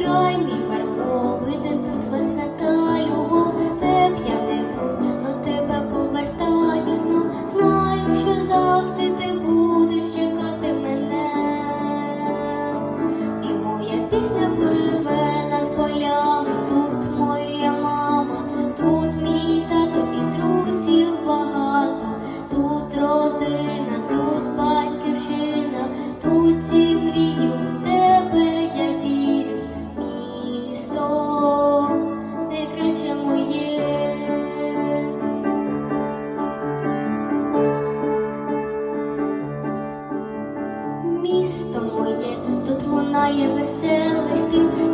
край мій барбовий, та свята любов, де б я не був, до тебе повертаю знов. Знаю, що завжди ти будеш чекати мене, і моя пісня плив. танцює, тут лунає веселий спів.